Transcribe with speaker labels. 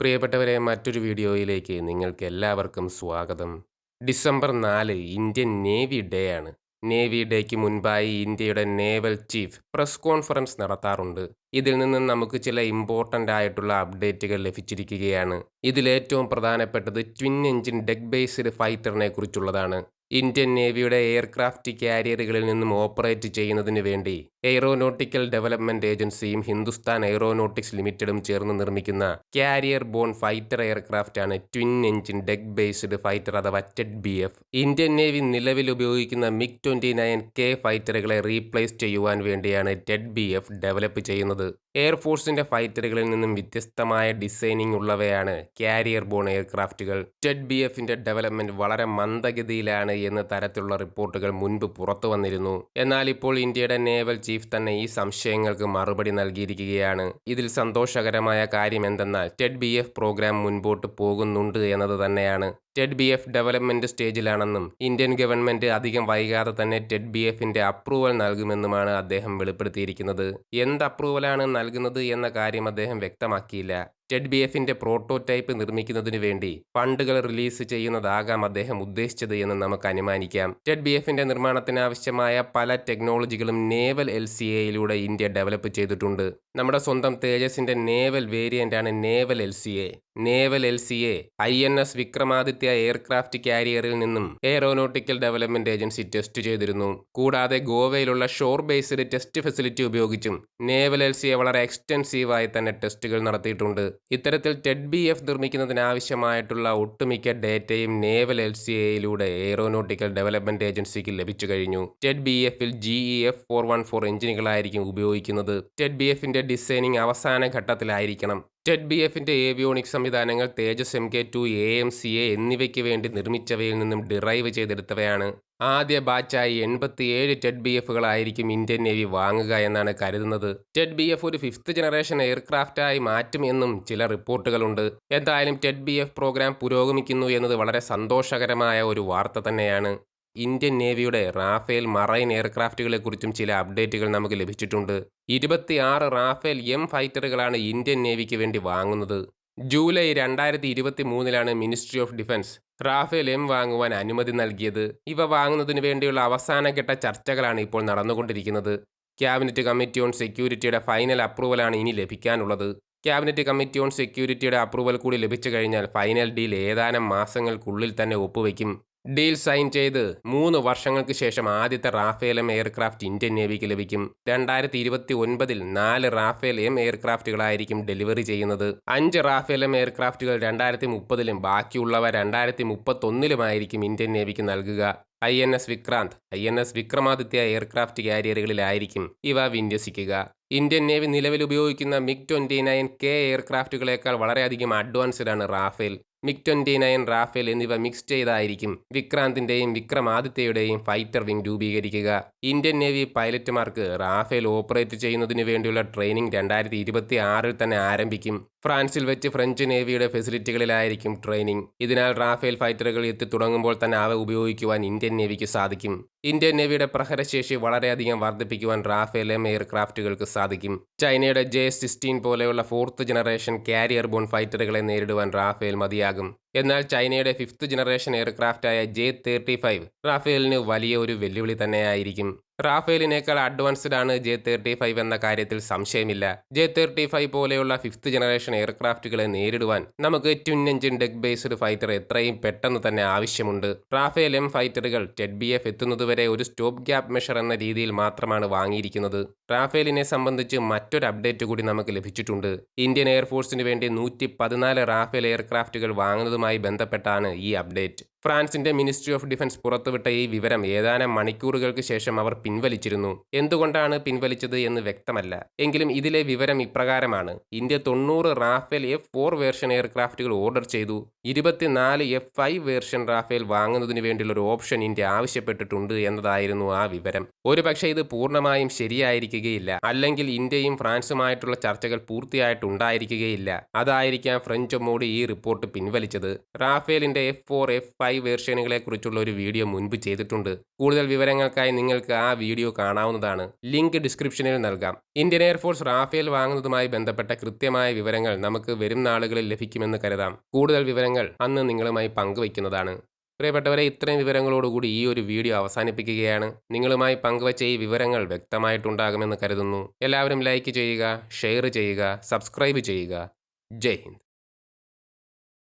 Speaker 1: പ്രിയപ്പെട്ടവരെ മറ്റൊരു വീഡിയോയിലേക്ക് നിങ്ങൾക്ക് എല്ലാവർക്കും സ്വാഗതം. ഡിസംബർ നാല് ഇന്ത്യൻ നേവി ഡേ ആണ്. നേവി ഡേക്ക് മുൻപായി ഇന്ത്യയുടെ നേവൽ ചീഫ് പ്രസ് കോൺഫറൻസ് നടത്താറുണ്ട്. ഇതിൽ നിന്ന് നമുക്ക് ചില ഇമ്പോർട്ടന്റ് ആയിട്ടുള്ള അപ്ഡേറ്റുകൾ ലഭിച്ചിരിക്കുകയാണ്. ഇതിലേറ്റവും പ്രധാനപ്പെട്ടത് ട്വിൻ എഞ്ചിൻ ഡെക്ക് ബേസ്ഡ് ഫൈറ്ററിനെ കുറിച്ചുള്ളതാണ്. ഇന്ത്യൻ നേവിയുടെ എയർക്രാഫ്റ്റ് കാരിയറുകളിൽ നിന്നും ഓപ്പറേറ്റ് ചെയ്യുന്നതിന് വേണ്ടി എയ്റോനോട്ടിക്കൽ ഡെവലപ്മെന്റ് ഏജൻസിയും ഹിന്ദുസ്ഥാൻ എയ്റോനോട്ടിക്സ് ലിമിറ്റഡും ചേർന്ന് നിർമ്മിക്കുന്ന കാരിയർ ബോൺ ഫൈറ്റർ എയർക്രാഫ്റ്റ് ആണ് twin engine deck based fighter അഥവാ TED B F. Indian navy നിലവിൽ ഉപയോഗിക്കുന്ന മിഗ് ട്വന്റി നയൻ കെ ഫൈറ്ററുകളെ റീപ്ലേസ് ചെയ്യുവാൻ വേണ്ടിയാണ് ടെഡ് ബി എഫ് ഡെവലപ്പ് ചെയ്യുന്നത്. എയർഫോഴ്സിന്റെ ഫൈറ്ററുകളിൽ നിന്നും വ്യത്യസ്തമായ ഡിസൈനിങ് ഉള്ളവയാണ് കാരിയർ ബോൺ എയർക്രാഫ്റ്റുകൾ. ടെഡ് ബി എഫിന്റെ ഡെവലപ്മെന്റ് വളരെ മന്ദഗതിയിലാണ് എന്ന തരത്തിലുള്ള റിപ്പോർട്ടുകൾ മുൻപ് പുറത്തു വന്നിരുന്നു. എന്നാൽ ഇപ്പോൾ ഇന്ത്യയുടെ നേവൽ ചീഫ് തന്നെ ഈ സംശയങ്ങൾക്ക് മറുപടി നൽകിയിരിക്കുകയാണ്. ഇതിൽ സന്തോഷകരമായ കാര്യം എന്തെന്നാൽ ടെഡ് ബി എഫ് പ്രോഗ്രാം മുൻപോട്ട് പോകുന്നുണ്ട് എന്നത് തന്നെയാണ്. ടെഡ് ബി എഫ് ഡെവലപ്മെന്റ് സ്റ്റേജിലാണെന്നും ഇന്ത്യൻ ഗവൺമെന്റ് അധികം വൈകാതെ തന്നെ ടെഡ് ബി എഫിന്റെ അപ്രൂവൽ നൽകുമെന്നുമാണ് അദ്ദേഹം വെളിപ്പെടുത്തിയിരിക്കുന്നത്. എന്ത് അപ്രൂവലാണ് നൽകുന്നത് എന്ന കാര്യം അദ്ദേഹം വ്യക്തമാക്കിയില്ല. ടെഡ് ബി എഫിന്റെ പ്രോട്ടോടൈപ്പ് നിർമ്മിക്കുന്നതിനു വേണ്ടി ഫണ്ടുകൾ റിലീസ് ചെയ്യുന്നതാകാം അദ്ദേഹം ഉദ്ദേശിച്ചത് എന്ന് നമുക്ക് അനുമാനിക്കാം. ടെഡ് ബി എഫിന്റെ നിർമ്മാണത്തിനാവശ്യമായ പല ടെക്നോളജികളും നേവൽ എൽ സി എയിലൂടെ ഇന്ത്യ ഡെവലപ്പ് ചെയ്തിട്ടുണ്ട്. നമ്മുടെ സ്വന്തം തേജസിന്റെ നേവൽ വേരിയന്റ് ആണ് naval L C A. Naval L C A I N S Vikramaditya aircraft കാരിയറിൽ നിന്നും എയറോനോട്ടിക്കൽ ഡെവലപ്മെന്റ് ഏജൻസി ടെസ്റ്റ് ചെയ്തിരുന്നു. കൂടാതെ ഗോവയിലുള്ള ഷോർ ബേസ്ഡ് ടെസ്റ്റ് ഫെസിലിറ്റി ഉപയോഗിച്ചും നേവൽ എൽ സിയെ വളരെ എക്സ്റ്റൻസീവായി തന്നെ ടെസ്റ്റുകൾ നടത്തിയിട്ടുണ്ട്. ഇത്തരത്തിൽ ടെഡ് ബി എഫ് നിർമ്മിക്കുന്നതിനാവശ്യമായിട്ടുള്ള ഒട്ടുമിക്ക ഡേറ്റയും നേവൽ എൽ സി എയിലൂടെ എയറോനോട്ടിക്കൽ ഡെവലപ്മെന്റ് ഏജൻസിക്ക് ലഭിച്ചു കഴിഞ്ഞു. ടെഡ് ബി എഫിൽ G E F four one four എഞ്ചിനുകളായിരിക്കും ഉപയോഗിക്കുന്നത്. ടെഡ് ബി എഫിന്റെ ഡിസൈനിങ് അവസാന ഘട്ടത്തിലായിരിക്കണം. ടെഡ് ബി എഫിന്റെ ഏവിയോണിക് സംവിധാനങ്ങൾ Tejas M K two A M C A എന്നിവയ്ക്ക് വേണ്ടി നിർമ്മിച്ചവയിൽ നിന്നും ഡിറൈവ് ചെയ്തെടുത്തവയാണ്. ആദ്യ ബാച്ചായി എൺപത്തിയേഴ് ടെഡ് ബി എഫുകളായിരിക്കും ഇന്ത്യൻ നേവി വാങ്ങുക എന്നാണ് കരുതുന്നത്. ടെഡ് ബി എഫ് ഒരു ഫിഫ്ത്ത് ജനറേഷൻ എയർക്രാഫ്റ്റായി മാറ്റും എന്നും ചില റിപ്പോർട്ടുകളുണ്ട്. എന്തായാലും ടെഡ് ബി എഫ് പ്രോഗ്രാം പുരോഗമിക്കുന്നു എന്നത് വളരെ സന്തോഷകരമായ ഒരു വാർത്ത തന്നെയാണ്. ഇന്ത്യൻ നേവിയുടെ റാഫേൽ മറൈൻ എയർക്രാഫ്റ്റുകളെക്കുറിച്ചും ചില അപ്ഡേറ്റുകൾ നമുക്ക് ലഭിച്ചിട്ടുണ്ട്. ഇരുപത്തിയാറ് റാഫേൽ എം ഫൈറ്ററുകളാണ് ഇന്ത്യൻ നേവിക്ക് വേണ്ടി വാങ്ങുന്നത്. ജൂലൈ രണ്ടായിരത്തി ഇരുപത്തി മൂന്നിലാണ് ministry of defence Rafale M വാങ്ങുവാൻ അനുമതി നൽകിയത്. ഇവ വാങ്ങുന്നതിന് വേണ്ടിയുള്ള അവസാനഘട്ട ചർച്ചകളാണ് ഇപ്പോൾ നടന്നുകൊണ്ടിരിക്കുന്നത്. ക്യാബിനറ്റ് കമ്മിറ്റി ഓൺ സെക്യൂരിറ്റിയുടെ ഫൈനൽ അപ്രൂവലാണ് ഇനി ലഭിക്കാനുള്ളത്. ക്യാബിനറ്റ് കമ്മിറ്റി ഓൺ സെക്യൂരിറ്റിയുടെ അപ്രൂവൽ കൂടി ലഭിച്ചു കഴിഞ്ഞാൽ ഫൈനൽ ഡീൽ ഏതാനും മാസങ്ങൾക്കുള്ളിൽ തന്നെ ഒപ്പുവെക്കും ഡീൽ സൈൻ ചെയ്ത് മൂന്ന് വർഷങ്ങൾക്ക് ശേഷം ആദ്യത്തെ റാഫേൽ എം എയർക്രാഫ്റ്റ് ഇന്ത്യൻ നേവിക്ക് ലഭിക്കും. രണ്ടായിരത്തി ഇരുപത്തി ഒൻപതിൽ നാല് റാഫേൽ എം എയർക്രാഫ്റ്റുകളായിരിക്കും ഡെലിവറി ചെയ്യുന്നത്. അഞ്ച് റാഫേൽ എം എയർക്രാഫ്റ്റുകൾ രണ്ടായിരത്തി മുപ്പതിലും ബാക്കിയുള്ളവ രണ്ടായിരത്തി മുപ്പത്തൊന്നിലുമായിരിക്കും ഇന്ത്യൻ നേവിക്ക് നൽകുക. I N S Vikrant I N S Vikramaditya aircraft കാരിയറുകളിലായിരിക്കും ഇവ വിന്യസിക്കുക. ഇന്ത്യൻ നേവി നിലവിൽ ഉപയോഗിക്കുന്ന മിഗ് ട്വന്റി നയൻ കെ എയർക്രാഫ്റ്റുകളേക്കാൾ വളരെയധികം അഡ്വാൻസ്ഡ് ആണ് Rafale. MiG twenty nine Rafale എന്നിവ മിക്സ് ചെയ്തായിരിക്കും. വിക്രാന്തിന്റെയും വിക്രമാദിത്യയുടെയും ഫൈറ്റർ വിംഗ് രൂപീകരിക്കുക. ഇന്ത്യൻ നേവി പൈലറ്റുമാർക്ക് റാഫേൽ ഓപ്പറേറ്റ് ചെയ്യുന്നതിന് വേണ്ടിയുള്ള ട്രെയിനിങ് രണ്ടായിരത്തി ഇരുപത്തി ആറിൽ തന്നെ ആരംഭിക്കും. ഫ്രാൻസിൽ വെച്ച് ഫ്രഞ്ച് നേവിയുടെ ഫെസിലിറ്റികളിലായിരിക്കും ട്രെയിനിങ്. ഇതിനാൽ റാഫേൽ ഫൈറ്ററുകൾ എത്തി തുടങ്ങുമ്പോൾ തന്നെ അവ ഉപയോഗിക്കുവാൻ ഇന്ത്യൻ നേവിക്ക് സാധിക്കും. ഇന്ത്യൻ നേവിയുടെ പ്രഹരശേഷി വളരെയധികം വർദ്ധിപ്പിക്കുവാൻ റാഫേൽ എം എയർക്രാഫ്റ്റുകൾക്ക് സാധിക്കും. ചൈനയുടെ ജെ സിക്സ്റ്റീൻ പോലെയുള്ള ഫോർത്ത് ജനറേഷൻ കാരിയർ ബോൺ ഫൈറ്ററുകളെ നേരിടുവാൻ റാഫേൽ മതിയാകും. എന്നാൽ ചൈനയുടെ ഫിഫ്ത്ത് ജനറേഷൻ എയർക്രാഫ്റ്റായ ജെ തേർട്ടി ഫൈവ് റാഫേലിന് വലിയ ഒരു വെല്ലുവിളി തന്നെയായിരിക്കും. റാഫേലിനേക്കാൾ അഡ്വാൻസ്ഡ് ആണ് ജെ തേർട്ടി ഫൈവ് എന്ന കാര്യത്തിൽ സംശയമില്ല. ജെ തേർട്ടി ഫൈവ് പോലെയുള്ള ഫിഫ്ത്ത് ജനറേഷൻ എയർക്രാഫ്റ്റുകളെ നേരിടുവാൻ നമുക്ക് twin engine deck based fighter എത്രയും പെട്ടെന്ന് തന്നെ ആവശ്യമുണ്ട്. റാഫേൽ എം ഫൈറ്ററുകൾ ടെഡ് ബി എഫ് എത്തുന്നതുവരെ ഒരു സ്റ്റോപ്പ് ഗ്യാപ്പ് മെഷർ എന്ന രീതിയിൽ മാത്രമാണ് വാങ്ങിയിരിക്കുന്നത്. റാഫേലിനെ സംബന്ധിച്ച് മറ്റൊരു അപ്ഡേറ്റ് കൂടി നമുക്ക് ലഭിച്ചിട്ടുണ്ട്. ഇന്ത്യൻ എയർഫോഴ്സിന് വേണ്ടി നൂറ്റി പതിനാല് റാഫേൽ എയർക്രാഫ്റ്റുകൾ വാങ്ങുന്നതുമായി ബന്ധപ്പെട്ടാണ് ഈ അപ്ഡേറ്റ്. ഫ്രാൻസിന്റെ മിനിസ്ട്രി ഓഫ് ഡിഫൻസ് പുറത്തുവിട്ട ഈ വിവരം ഏതാനും മണിക്കൂറുകൾക്ക് ശേഷം അവർ പിൻവലിച്ചിരുന്നു. എന്തുകൊണ്ടാണ് പിൻവലിച്ചത് എന്ന് വ്യക്തമല്ല. എങ്കിലും ഇതിലെ വിവരം ഇപ്രകാരമാണ്. ഇന്ത്യ തൊണ്ണൂറ് റാഫേൽ എഫ് ഫോർ വേർഷൻ എയർക്രാഫ്റ്റുകൾ ഓർഡർ ചെയ്തു. ഇരുപത്തിനാല് എഫ് ഫൈവ് വേർഷൻ റാഫേൽ വാങ്ങുന്നതിന് വേണ്ടിയുള്ള ഒരു ഓപ്ഷൻ ഇന്ത്യ ആവശ്യപ്പെട്ടിട്ടുണ്ട് എന്നതായിരുന്നു ആ വിവരം. ഒരുപക്ഷെ ഇത് പൂർണമായും ശരിയായിരിക്കുകയില്ല. അല്ലെങ്കിൽ ഇന്ത്യയും ഫ്രാൻസുമായിട്ടുള്ള ചർച്ചകൾ പൂർത്തിയായിട്ടുണ്ടായിരിക്കുകയില്ല. അതായിരിക്കാം ഫ്രഞ്ച് മോഡി ഈ റിപ്പോർട്ട് പിൻവലിച്ചത്. റാഫേലിന്റെ F four F five five വേർഷനുകളെക്കുറിച്ചുള്ള ഒരു വീഡിയോ മുൻപ് ചെയ്തിട്ടുണ്ട്. കൂടുതൽ വിവരങ്ങൾക്കായി നിങ്ങൾക്ക് ആ വീഡിയോ കാണാവുന്നതാണ്. ലിങ്ക് ഡിസ്ക്രിപ്ഷനിൽ നൽകാം. ഇന്ത്യൻ എയർഫോഴ്സ് റാഫേൽ വാങ്ങുന്നതുമായി ബന്ധപ്പെട്ട കൃത്യമായ വിവരങ്ങൾ നമുക്ക് വരും നാളുകളിൽ ലഭിക്കുമെന്ന് കരുതാം. കൂടുതൽ വിവരങ്ങൾ അന്ന് നിങ്ങളുമായി പങ്കുവയ്ക്കുന്നതാണ്. പ്രിയപ്പെട്ടവരെ ഇത്രയും വിവരങ്ങളോടുകൂടി ഈ ഒരു വീഡിയോ അവസാനിപ്പിക്കുകയാണ്. നിങ്ങളുമായി പങ്കുവച്ച ഈ വിവരങ്ങൾ വ്യക്തമായിട്ടുണ്ടാകുമെന്ന് കരുതുന്നു. എല്ലാവരും ലൈക്ക് ചെയ്യുക ഷെയർ ചെയ്യുക സബ്സ്ക്രൈബ് ചെയ്യുക. ജയ് ഹിന്ദ്.